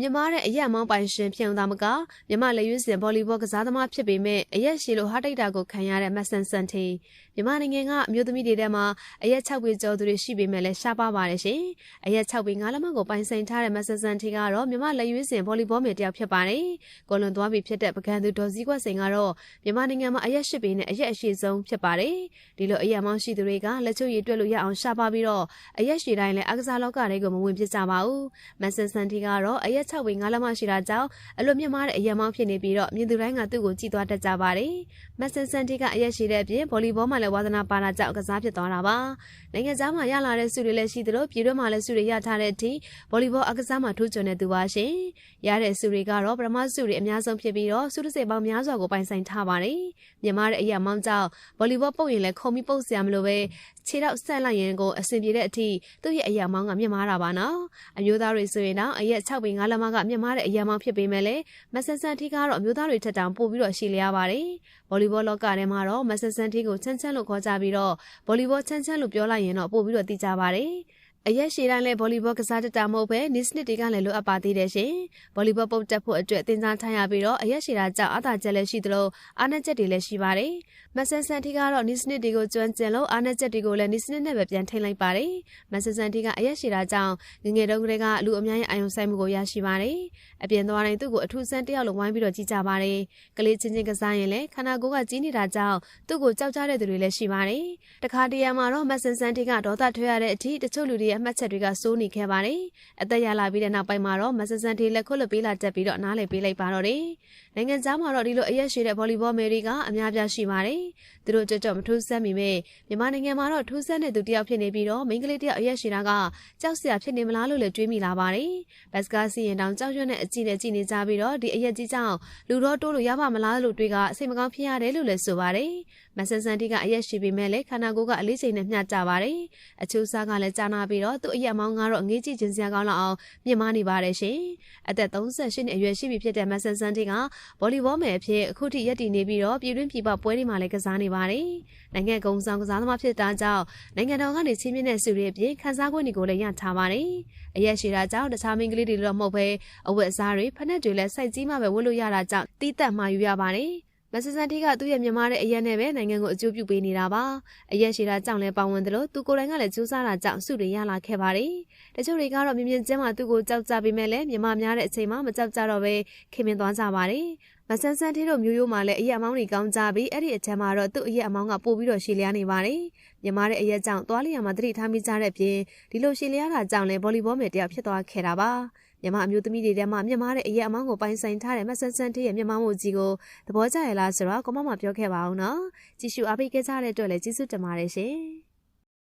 မြမတဲ့အရက်မောင်းပိုင်ရှင်ဖြစ်အောင်သာမကမြမလက်ရွေးစင်ဗော်လီဘောကစားသမားဖြစ်ပေမဲ့အရက်ရှည်လိုဟာတိတ်တာကိုခံရတဲ့မဆန်ဆန်တီမြမနိုင်ငံကအမျိုးသမီးတွေထဲမှာအရက်6ပေကျော်သူတွေရှိပေမဲ့လည်းရှားပါပါတယ်ရှင်အရက်6ပေ9လက်မကိုပိုင်ဆိုင်ထားတဲ့မဆန်ဆန်တီကတော့မြမလက်ရွေးစင်ဗော်လီဘောမယ်တယောက်ဖြစ်ပါတယ်ကိုလွန်သွားပြီဖြစ်တဲ့ပကံသူဒေါ်စည်းကွက်စိန်ကတော့မြမနိုင်ငံမှာအရက်8ပေနဲ့အရက်အရှိဆုံးဖြစ်ပါတယ်ဒီလိုအရက်မောင်းရှိသူတွေကလက်ချုပ်ရည်တွက်လို့ရအောင်ရှားပါပြီးတော့အရက်ရှည်တိုင်းလည်းအကစားလောကတွေကိုမဝင်ဖြစ်ကြပါဘူးမဆန်ဆန်တီကတော့အရက်6ပေ9လက်မရှိတာကြောင့်အလွန်မြင့်မားတဲ့အရက်မောင်းဖြစ်နေပြီးတော့မြင်သူတိုင်းကသူ့ကိုကြည်သွားတတ်ကြပါတယ်။မဆန်ဆန်တီကအရက်ရှိတဲ့အပြင်ဗော်လီဘောမှာလည်းဝါသနာပါတာကြောင့်ကစားဖြစ်သွားတာပါ။နိုင်ငံခြားမှာရလာတဲ့ဆုတွေလည်းရှိသလိုပြည်တွင်းမှာလည်းဆုတွေရထားတဲ့အထိဗော်လီဘောအကစားမှာထိုးချွန်နေသူပါရှင်။ရတဲ့ဆုတွေကတော့ပထမဆုတွေအများဆုံးဖြစ်ပြီးတော့ဆုတစ်စိပ်ပေါင်းများစွာကိုပိုင်ဆိုင်ထားပါတယ်။မြန်မာတဲ့အရက်မောင်းကြောင့်ဗော်လီဘောပုတ်ရင်လည်းခုံပြီးပုတ်စရာမလိုပဲခြေတော့ဆက်လိုက်ရင်ကိုအဆင်ပြေတဲ့အထိသူ့ရဲ့အရက်မောင်းကမြင့်မားတာပါနော်။အမျိုးသားတွေဆိုရင်တော့အရက်6ပေ9လက်မကမြင့်မားတဲ့အရက်မောင်းဖြစ်ပေမဲ့လည်းမဆန်ဆန်တီကတော့အမျိုးသားတွေထက်တောင်ပိုပြီးတော့ရှိလျားပါတယ်။ဗော်လီဘောလောကထဲမှာတော့မဆန်ဆန်တီကိုချမ်းချမ်းလို့ခေါ်ကြပြီးတော့ဗော်လီဘောချမ်းချမ်းလို့ပြောလိုက်ရင်တော့ပိုပြီးတော့သိကြပါတယ်။ အရက်ရှည်တိုင်းလည်းဗော်လီဘောကစားတတ်တာမဟုတ်ပဲနစ်စနစ်တွေကလည်းလိုအပ်ပါသေးတယ်ရှင်။ဗော်လီဘောပုတ်တက်ဖို့အတွက်သင်ကြားထားရပြီးတော့အရက်ရှည်တာကြောင့်အသာချက်လည်းရှိသလိုအားနည်းချက်တွေလည်းရှိပါတယ်။မဆန်ဆန်တီကတော့နစ်စနစ်တွေကိုကျွမ်းကျင်လို့အားနည်းချက်တွေကိုလည်းနစ်စနစ်နဲ့ပဲပြန်ထိန်လိုက်ပါတယ်။မဆန်ဆန်တီကအရက်ရှည်တာကြောင့်ငငယ်တုန်းကတည်းကလူအများရဲ့အာယုံဆိုင်မှုကိုရရှိပါတယ်။အပြင်သွားတိုင်းသူ့ကိုအထူးဆန်းတယောက်လိုဝိုင်းပြီးတော့ကြည့်ကြပါတယ်။ကလေးချင်းချင်းကစားရင်လည်းခန္ဓာကိုယ်ကကြီးနေတာကြောင့်သူ့ကိုကြောက်ကြတဲ့သူတွေလည်းရှိပါတယ်။တခါတရံမှာတော့မဆန်ဆန်တီကဒေါသထွက်ရတဲ့အထိတချို့လူတွေရဲ့အမှတ်ချက်တွေကစိုးနေခဲ့ပါတယ်။အသက်ရလာပြီးတဲ့နောက်ပိုင်းမှာတော့မဆန်ဆန်တီလက်ခွတ်လွတ်ပေးလာတတ်ပြီးတော့နားလည်ပေးလိုက်ပါတော့တယ်။နိုင်ငံခြားမှာတော့ဒီလိုအရက်ရှိတဲ့ဗော်လီဘောမယ်တွေကအများပြားရှိပါတယ်။သူတို့ကြွကြွမထူးဆန်းမိမဲ့မြန်မာနိုင်ငံမှာတော့ထူးဆန်းတဲ့သူတယောက်ဖြစ်နေပြီးတော့မိန်းကလေးတယောက်အရက်ရှိတာကကြောက်စရာဖြစ်နေမလားလို့လည်းတွေးမိလာပါတယ်။ဘတ်စကားစီရင်တောင်ကြောက်ရွံ့တဲ့အကြည့်နဲ့ကြည့်နေကြပြီးတော့ဒီအရက်ကြီးကြောင့်လူတော့တိုးလို့ရပါမလားလို့တွေးကစိတ်မကောင်းဖြစ်ရတယ်လို့လည်းဆိုပါတယ်။မဆန်ဆန်တီကအရက်ရှိပေမဲ့လည်းခန္ဓာကိုယ်ကအလေးချိန်နဲ့မျှကြပါတယ်။အချိုးစားကလည်းကြာနာပြီးတော့သူ့အရက်မောင်းကတော့အငေးကြည့်ခြင်းစရာကောင်းလောက်အောင်မြင့်မားနေပါတယ်ရှင်။အသက်38နှစ်အရွယ်ရှိပြီဖြစ်တဲ့မဆန်ဆန်တီကဗော်လီဘောမယ်အဖြစ်အခုထိရက်တည်နေပြီးတော့ပြည်တွင်းပြည်ပပွဲတွေမှာလည်းကစားနေပါတယ်။နိုင်ငံကုံဆောင်ကစားသမားဖြစ်တာကြောင့်နိုင်ငံတော်ကနေချင်းမြင့်တဲ့စုတွေအပြင်ခန်းစားခွင့်တွေကိုလည်းရထားပါတယ်။အရက်ရှိတာကြောင့်တခြားမိန်းကလေးတွေတော့မဟုတ်ဘဲအဝတ်အစားတွေဖက်နှက်တွေလည်းစိုက်ကြီးမှပဲဝတ်လို့ရတာကြောင့်တီးတက်မှယူရပါတယ်။ မဆန်ဆန်တီကသူ့ရဲ့မြန်မာတဲ့အရက်နဲ့ပဲနိုင်ငံကိုအကျိုးပြုပေးနေတာပါအရက်ရှိတာကြောင့်လည်းပါဝင်တယ်လို့သူကိုယ်တိုင်ကလည်းစူးစမ်းတာကြောင့်စုတွေရလာခဲ့ပါတယ်တချို့တွေကတော့မြင်မြင်ချင်းမှသူ့ကိုကြောက်ကြပေမဲ့လည်းမြန်မာများတဲ့အချိန်မှမကြောက်ကြတော့ပဲခင်မင်သွားကြပါတယ်မဆန်ဆန်တီတို့မျိုးရိုးမှလည်းအရက်အမောင်းတွေကောင်းကြပြီးအဲ့ဒီအထက်မှာတော့သူ့အရက်အမောင်းကပို့ပြီးတော့ရှည်လျားနေပါတယ်မြန်မာတဲ့အရက်ကြောင့်သွားလျာမှာတတိထားမိကြတဲ့ပြင်ဒီလိုရှည်လျားတာကြောင့်လည်းဗော်လီဘောမယ်တယောက်ဖြစ်သွားခဲ့တာပါ မြန်မာအမျိုးသမီးတွေထဲမှာမြန်မာတဲ့အရက်အမောင်းကိုပိုင်ဆိုင်ထားတဲ့မဆန်ဆန်တီရဲ့မြန်မာမှုကြီးကိုသဘောကျရလားဆိုတော့ကိုမမပြောခဲ့ပါအောင်နော်ကြည့်ရှုအားပေးခဲ့ကြတဲ့အတွက်လည်းကျေးဇူးတင်ပါတယ်ရှင်